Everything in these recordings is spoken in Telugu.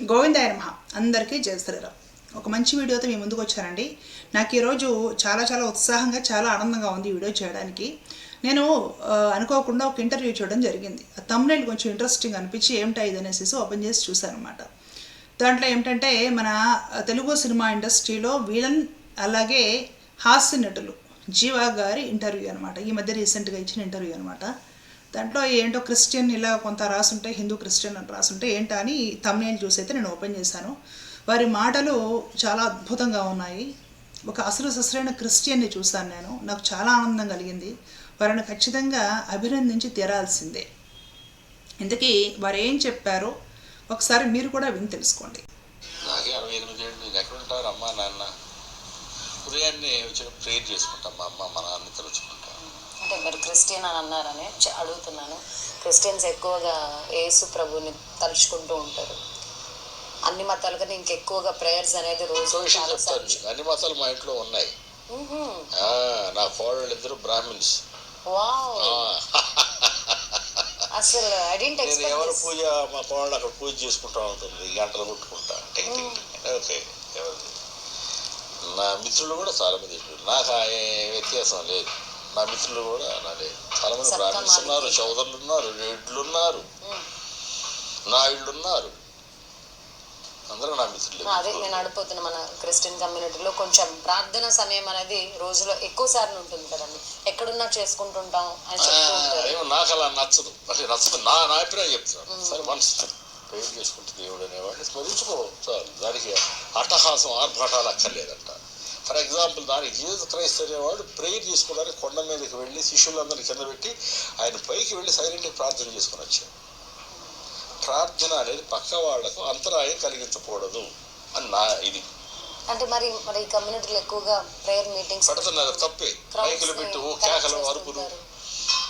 గోవిందాయ నమ. అందరికీ జయ శ్రీరామ్. ఒక మంచి వీడియోతో మీ ముందుకు వచ్చానండి. నాకు ఈరోజు చాలా చాలా ఉత్సాహంగా చాలా ఆనందంగా ఉంది వీడియో చేయడానికి. నేను అనుకోకుండా ఒక ఇంటర్వ్యూ చూడడం జరిగింది. ఆ తమ్నైల్ కొంచెం ఇంట్రెస్టింగ్ అనిపించి ఏమిటా ఇది అనేసి ఓపెన్ చేసి చూశాను అనమాట దాంట్లో ఏమిటంటే మన తెలుగు సినిమా ఇండస్ట్రీలో విలన్ అలాగే హాస్య నటులు జీవా గారి ఇంటర్వ్యూ అనమాట ఈ మధ్య రీసెంట్గా ఇచ్చిన ఇంటర్వ్యూ అనమాట దాంట్లో ఏంటో క్రిస్టియన్ ఇలా కొంత రాసుంటే హిందూ క్రిస్టియన్ అని రాసుంటే ఏంటా అని తమ్నేల్ చూసి అయితే నేను ఓపెన్ చేశాను. వారి మాటలు చాలా అద్భుతంగా ఉన్నాయి. ఒక అసలు ససరైన క్రిస్టియన్ని చూశాను నేను. నాకు చాలా ఆనందం కలిగింది. వారిని ఖచ్చితంగా అభినందించి తీరాల్సిందే. ఇంతకీ వారు ఏం చెప్పారో ఒకసారి మీరు కూడా విని తెలుసుకోండి. అరవై ఎనిమిది ఏళ్ళు నేను ఎక్కడ ఉంటారు? అమ్మ నాన్న. ఉదయాన్నే వచ్చిన ప్రేయర్ చేసుకుంటాం. మా అమ్మ మా నాన్న తలుచుకుంటాం అంటే మీరు క్రిస్టియన్ అని అన్నారని అడుగుతున్నాను. క్రిస్టియన్స్ ఎక్కువగా యేసు ప్రభుని తలుచుకుంటూ ఉంటారు. అన్ని మతాలు కన్నా ఇంకెక్కువగా ప్రేయర్స్ అనేది రోజు అన్ని మతాలు మా ఇంట్లో ఉన్నాయి. నా కోడళ్ళు ఇద్దరు బ్రాహ్మిన్స్. అసలు నేను ఎవరు పూజ మా కోడలు అక్కడ పూజ చేసుకుంటా ఉంటుంది. గంటలు కొట్టుకుంటా. ఓకే. నా మిత్రులు కూడా చాలా మంది. నాకు వ్యత్యాసం లేదు. నా మిత్రులు కూడా నాదే చాలా మంది సబ్కా బ్రాహ్మిన్స్ ఉన్నారు. చౌదరులు ఉన్నారు రెడ్లు ఉన్నారు నాయుళ్ళు ఉన్నారు అందరూ నా మిత్రులు అదే నేను అడిపోతున్నా మన క్రిస్టియన్ కమ్యూనిటీలో కొంచెం ప్రార్థన సమయం అనేది రోజులో ఎక్కువ సార్లు ఉంటుంది కదండి. ఎక్కడున్నా చేసుకుంటుంటాం అని చెప్తూ ఉంటారు. ఏమో నాకు అలా నచ్చదు. అంటే నచ్చదు. నా నా అభిప్రాయం చెప్తున్నాను. సరే మనసు ప్రేమ చేసుకుంటే దేవుడు అనేవాడిని స్మరించుకో. చాలు. దానికి అట్టహాసం ఆర్భాటాలు అక్కర్లేదంట. ఫర్ ఎగ్జాంపుల్ దానికి జీసస్ క్రైస్ట్ అనేవాడు ప్రేయర్ చేసుకోవడానికి కొండ మీదకి వెళ్ళి శిష్యులందరినీ కింద పెట్టి ఆయన పైకి వెళ్ళి సైలెంట్గా ప్రార్థన చేసుకుని వచ్చాడు. ప్రార్థన అనేది పక్క వాళ్ళకు అంతరాయం కలిగించకూడదు అని నా ఇది. అంటే మరి మరి కమ్యూనిటీలో ఎక్కువగా ప్రేయర్ మీటింగ్స్ పెడుతున్నారు తప్పే. మైకులు పెట్టి ఓ కేకలు అరుపులు.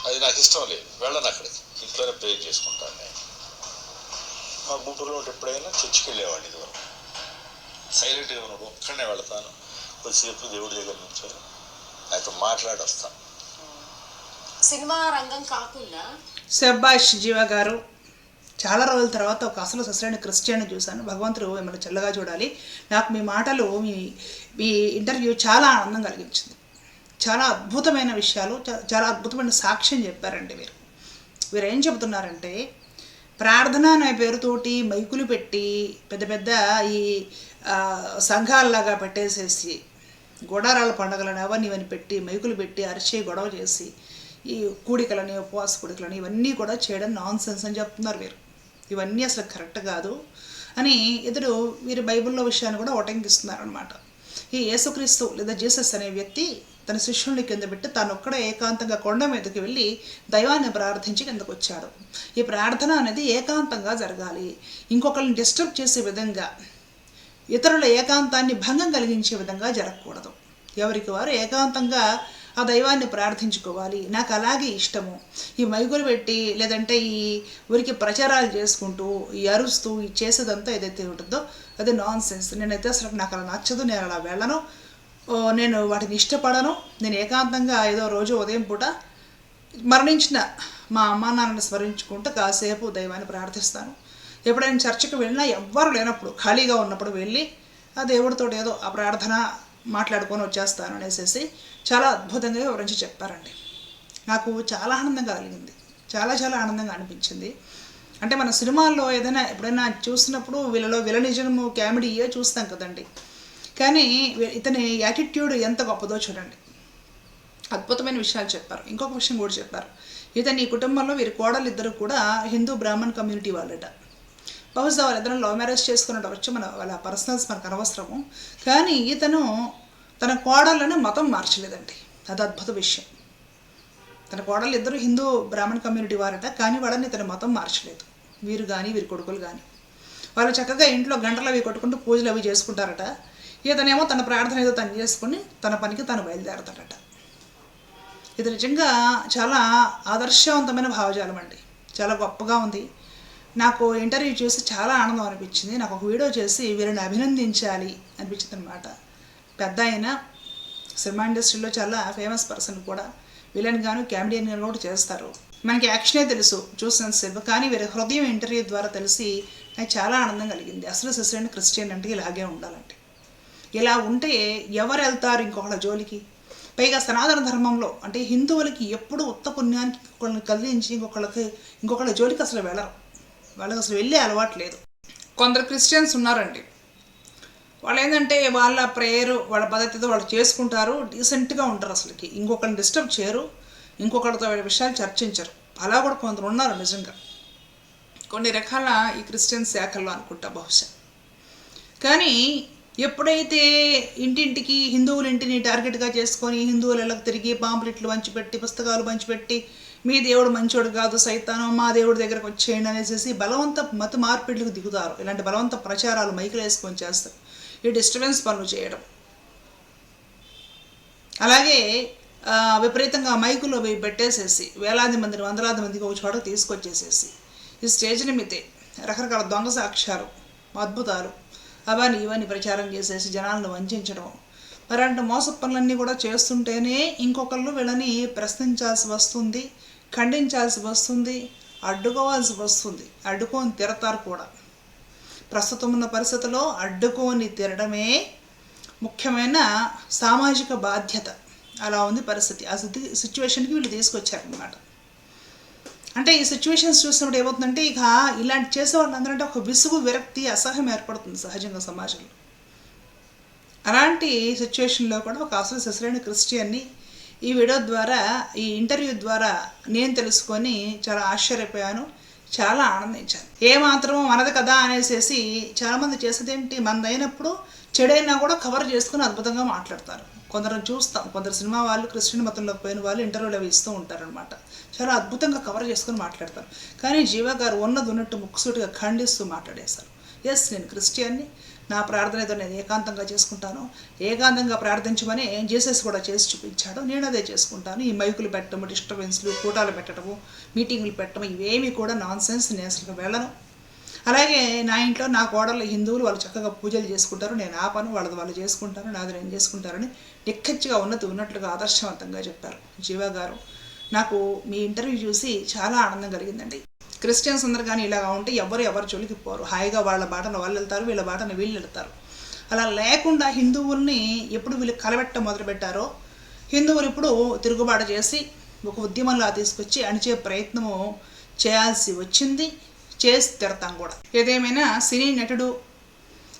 అది నాకు ఇష్టం లేదు. వెళ్ళను అక్కడికి. ఇంట్లోనే ప్రేయర్ చేసుకుంటాను నేను. మా గుంటూరులో ఉంటే ఎప్పుడైనా చర్చికి వెళ్ళేవాడిని ఇదివరకు. సైలెంట్గా ఉన్నాడు ఒక్కడనే వెళ్తాను. కొద్దిసేపు దేవుడి దగ్గర నుంచొని ఆయనతో మాట్లాడి వస్తాను సినిమా రంగం కాకుండా శబ్బాష్ జీవ గారు చాలా రోజుల తర్వాత ఒక అసలు ససరైన క్రిస్టియన్ చూశాను. భగవంతుడు మిమ్మల్ని చల్లగా చూడాలి. నాకు మీ మాటలు మీ మీ ఇంటర్వ్యూ చాలా ఆనందం కలిగించింది. చాలా అద్భుతమైన విషయాలు చాలా అద్భుతమైన సాక్ష్యం చెప్పారండి మీరు. వీరు ఏం చెబుతున్నారంటే ప్రార్థన అనే పేరుతోటి మైకులు పెట్టి పెద్ద పెద్ద ఈ సంఘాల్లాగా పెట్టేసేసి గొడారాల పండుగలను అవన్నీ ఇవన్నీ పెట్టి మైకులు పెట్టి అరిచే గొడవ చేసి ఈ కూడికలని ఉపవాస కూడికలని ఇవన్నీ కూడా చేయడం నాన్ సెన్స్ అని చెప్తున్నారు వీరు. ఇవన్నీ అసలు కరెక్ట్ కాదు అని ఎదురు వీరు బైబిల్లో విషయాన్ని కూడా ఉటంకిస్తున్నారు అనమాట ఈ యేసుక్రీస్తు లేదా జీసస్ అనే వ్యక్తి తన శిష్యుల్ని కింద పెట్టి తాను ఒక్కడే ఏకాంతంగా కొండ మీదకి వెళ్ళి దైవాన్ని ప్రార్థించి కిందకు వచ్చాడు. ఈ ప్రార్థన అనేది ఏకాంతంగా జరగాలి. ఇంకొకరిని డిస్టర్బ్ చేసే విధంగా ఇతరుల ఏకాంతాన్ని భంగం కలిగించే విధంగా జరగకూడదు. ఎవరికి వారు ఏకాంతంగా ఆ దైవాన్ని ప్రార్థించుకోవాలి. నాకు అలాగే ఇష్టము. ఈ మైగులు పెట్టి లేదంటే ఈ ఊరికి ప్రచారాలు చేసుకుంటూ ఈ అరుస్తూ ఈ చేసేదంతా ఏదైతే ఉంటుందో అది నాన్ సెన్స్ నేనైతే అసలు నాకు అలా నచ్చదు. నేను అలా వెళ్ళను. నేను వాటిని ఇష్టపడను. నేను ఏకాంతంగా ఏదో రోజు ఉదయం పూట మరణించిన మా అమ్మా నాన్నని స్మరించుకుంటూ కాసేపు దైవాన్ని ప్రార్థిస్తాను. ఎప్పుడైనా చర్చికి వెళ్ళినా ఎవ్వరు లేనప్పుడు ఖాళీగా ఉన్నప్పుడు వెళ్ళి ఆ దేవుడితో ఏదో ఆ ప్రార్థన మాట్లాడుకొని వచ్చేస్తాను అనేసి చాలా అద్భుతంగా వివరించి చెప్పారండి. నాకు చాలా ఆనందంగా కలిగింది. చాలా చాలా ఆనందంగా అనిపించింది. అంటే మన సినిమాల్లో ఏదైనా ఎప్పుడైనా చూసినప్పుడు వీళ్ళలో విలనిజము కామెడీయే చూస్తాం కదండి. కానీ ఇతని యాటిట్యూడ్ ఎంత గొప్పదో చూడండి. అద్భుతమైన విషయాలు చెప్పారు. ఇంకొక విషయం కూడా చెప్పారు. ఇతని కుటుంబంలో వీరి కోడలిద్దరూ కూడా హిందూ బ్రాహ్మణ్ కమ్యూనిటీ వాళ్ళట. బహుశా వాళ్ళిద్దరం లవ్ మ్యారేజ్ చేసుకున్నట్టు వచ్చి మన వాళ్ళ పర్సనల్స్ మనకు అనవసరము. కానీ ఇతను తన కోడళ్ళని మతం మార్చలేదండి. అది అద్భుత విషయం. తన కోడలు ఇద్దరు హిందూ బ్రాహ్మణ్ కమ్యూనిటీ వారట కానీ వాళ్ళని తన మతం మార్చలేదు. వీరు కానీ వీరి కొడుకులు కానీ వాళ్ళు చక్కగా ఇంట్లో గంటలు అవి కొట్టుకుంటూ పూజలు అవి చేసుకుంటారట. ఇతనేమో తన ప్రార్థన ఏదో తను చేసుకుని తన పనికి తను బయలుదేరతాడట. ఇది నిజంగా చాలా ఆదర్శవంతమైన భావజాలం అండి. చాలా గొప్పగా ఉంది. నాకు ఇంటర్వ్యూ చూసి చాలా ఆనందం అనిపించింది. నాకు ఒక వీడియో చేసి వీరిని అభినందించాలి అనిపించింది అనమాట పెద్ద ఆయన సినిమా ఇండస్ట్రీలో చాలా ఫేమస్ పర్సన్ కూడా. విలన్ గాను కామెడియన్ గాను కూడా చేస్తారు. మనకి యాక్షనే తెలుసు చూసిన చూసినంతసేపు కానీ వీరి హృదయం ఇంటర్వ్యూ ద్వారా తెలిసి నాకు చాలా ఆనందం కలిగింది. అసలు సిస్టర్ క్రిస్టియన్ అంటే ఇలాగే ఉండాలంటే. ఇలా ఉంటే ఎవరు వెళ్తారు ఇంకొకళ్ళ జోలికి? పైగా సనాతన ధర్మంలో అంటే హిందువులకి ఎప్పుడు ఉత్త పుణ్యానికి ఇంకొకళ్ళని కదిలించి ఇంకొకళ్ళకి ఇంకొకళ్ళ జోలికి అసలు వెళ్ళరు. వాళ్ళకి అసలు వెళ్ళే అలవాటు లేదు. కొందరు క్రిస్టియన్స్ ఉన్నారండి. వాళ్ళు ఏంటంటే వాళ్ళ ప్రేయర్ వాళ్ళ పద్ధతితో వాళ్ళు చేసుకుంటారు డీసెంట్గా ఉంటారు అసలుకి. ఇంకొకరిని డిస్టర్బ్ చేయరు ఇంకొకరితో విషయాలు చర్చించరు. అలా కూడా కొందరు ఉన్నారు నిజంగా. కొన్ని రకాల ఈ క్రిస్టియన్ శాఖల్లో అనుకుంటా బహుశా. కానీ ఎప్పుడైతే ఇంటింటికి హిందువుల ఇంటిని టార్గెట్గా చేసుకొని హిందువుల ఇళ్ళకి తిరిగి పాంప్లెట్లు పంచిపెట్టి పుస్తకాలు పంచిపెట్టి మీ దేవుడు మంచోడు కాదు సైతానం మా దేవుడి దగ్గరకు వచ్చేయండి అనేసి బలవంత మత మార్పిడులకు దిగుతారు. ఇలాంటి బలవంత ప్రచారాలు మైకులు వేసుకొని చేస్తారు. ఈ డిస్టర్బెన్స్ పనులు చేయడం. అలాగే విపరీతంగా మైకులో అవి పెట్టేసేసి వేలాది మందిని వందలాది మందికి ఒక చోట తీసుకొచ్చేసేసి ఈ స్టేజ్ నిమితే రకరకాల దొంగ సాక్ష్యాలు అద్భుతాలు అవన్నీ ఇవన్నీ ప్రచారం చేసేసి జనాలను వంచడం. మరి అంటే మోస పనులన్నీ కూడా చేస్తుంటేనే ఇంకొకళ్ళు వీళ్ళని ప్రశ్నించాల్సి వస్తుంది. ఖండించాల్సి వస్తుంది అడ్డుకోవాల్సి వస్తుంది. అడ్డుకొని తిరతారు కూడా. ప్రస్తుతం ఉన్న పరిస్థితిలో అడ్డుకొని తిరడమే ముఖ్యమైన సామాజిక బాధ్యత. అలా ఉంది పరిస్థితి. ఆ స్థితి సిచ్యువేషన్కి వీళ్ళు తీసుకొచ్చారనమాట అంటే ఈ సిచ్యువేషన్స్ చూసినప్పుడు ఏమవుతుందంటే ఇక ఇలాంటి చేసే వాళ్ళందరంటే ఒక విసుగు విరక్తి అసహ్యం ఏర్పడుతుంది సహజంగా సమాజంలో. అలాంటి సిచ్యువేషన్లో కూడా ఒక అసలు శశిరేణి క్రిస్టియన్ని ఈ వీడియో ద్వారా ఈ ఇంటర్వ్యూ ద్వారా నేను తెలుసుకొని చాలా ఆశ్చర్యపోయాను చాలా ఆనందించాను. ఏ మాత్రం మనది కదా అనేసి చాలామంది చేసేదేంటి ఏంటి అయినప్పుడు చెడైనా కూడా కవర్ చేసుకుని అద్భుతంగా మాట్లాడతారు. కొందరు చూస్తాం. కొందరు సినిమా వాళ్ళు క్రిస్టియన్ మతంలోకి పోయిన వాళ్ళు ఇంటర్వ్యూలు అవి ఇస్తూ ఉంటారనమాట చాలా అద్భుతంగా కవర్ చేసుకుని మాట్లాడతారు. కానీ జీవ గారు ఉన్నది ఉన్నట్టు ముక్కుసూటిగా ఖండిస్తూ మాట్లాడేశారు. ఎస్ నేను క్రిస్టియన్ని. నా ప్రార్థన ఏదో నేను ఏకాంతంగా చేసుకుంటాను. ఏకాంతంగా ప్రార్థించమని జీసస్ కూడా చేసి చూపించాడు. నేను అదే చేసుకుంటాను. ఈ మైకులు పెట్టడము డిస్టర్బెన్స్లు కూటాలు పెట్టడము మీటింగ్లు పెట్టడం ఇవేమీ కూడా నాన్ సెన్స్ నేను అసలు వెళ్ళను. అలాగే నా ఇంట్లో నా కోడళ్ళు హిందువులు వాళ్ళు చక్కగా పూజలు చేసుకుంటారు. నేను ఆ పని వాళ్ళది వాళ్ళు చేసుకుంటారు. నాది నేను చేసుకుంటారని నిక్కచ్చిగా ఉన్నది ఉన్నట్లుగా ఆదర్శవంతంగా చెప్పారు. జీవా గారు నాకు మీ ఇంటర్వ్యూ చూసి చాలా ఆనందం కలిగిందండి. క్రిస్టియన్స్ అందరు కానీ ఇలాగా ఉంటే ఎవరు ఎవరు జోలికి పోరు. హాయిగా వాళ్ళ బాటన వాళ్ళు వెళ్తారు వీళ్ళ బాటన వీళ్ళు వెళ్తారు. అలా లేకుండా హిందువుల్ని ఎప్పుడు వీళ్ళు కలబెట్ట మొదలుపెట్టారో హిందువులు ఇప్పుడు తిరుగుబాటు చేసి ఒక ఉద్యమంలా తీసుకొచ్చి అణిచే ప్రయత్నము చేయాల్సి వచ్చింది చేసి తిడతాం కూడా. ఏదేమైనా సినీ నటుడు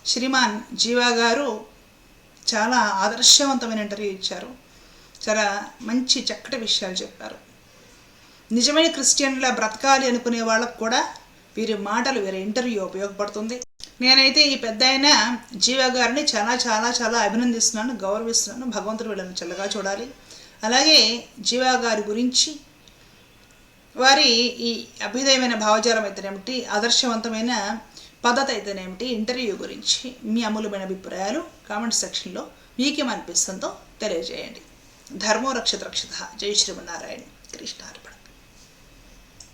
శ్రీమాన్ జీవా గారు చాలా ఆదర్శవంతమైన ఇంటర్వ్యూ ఇచ్చారు. చాలా మంచి చక్కటి విషయాలు చెప్పారు. నిజమైన క్రిస్టియన్లా బ్రతకాలి అనుకునే వాళ్ళకు కూడా వీరి మాటలు వీరి ఇంటర్వ్యూ ఉపయోగపడుతుంది. నేనైతే ఈ పెద్ద ఆయన జీవా గారిని చాలా చాలా చాలా అభినందిస్తున్నాను గౌరవిస్తున్నాను. భగవంతుడు వీళ్ళని చల్లగా చూడాలి. అలాగే జీవా గారి గురించి వారి ఈ అభ్యుదయమైన భావజాలం అయితేనేమిటి ఆదర్శవంతమైన పద్ధతి అయితేనేమిటి ఇంటర్వ్యూ గురించి మీ అమూల్యమైన అభిప్రాయాలు కామెంట్ సెక్షన్లో మీకేమనిపిస్తుందో తెలియజేయండి. ధర్మో రక్షిత రక్షిత. జై శ్రీమన్నారాయణ. కృష్ణార్పణ.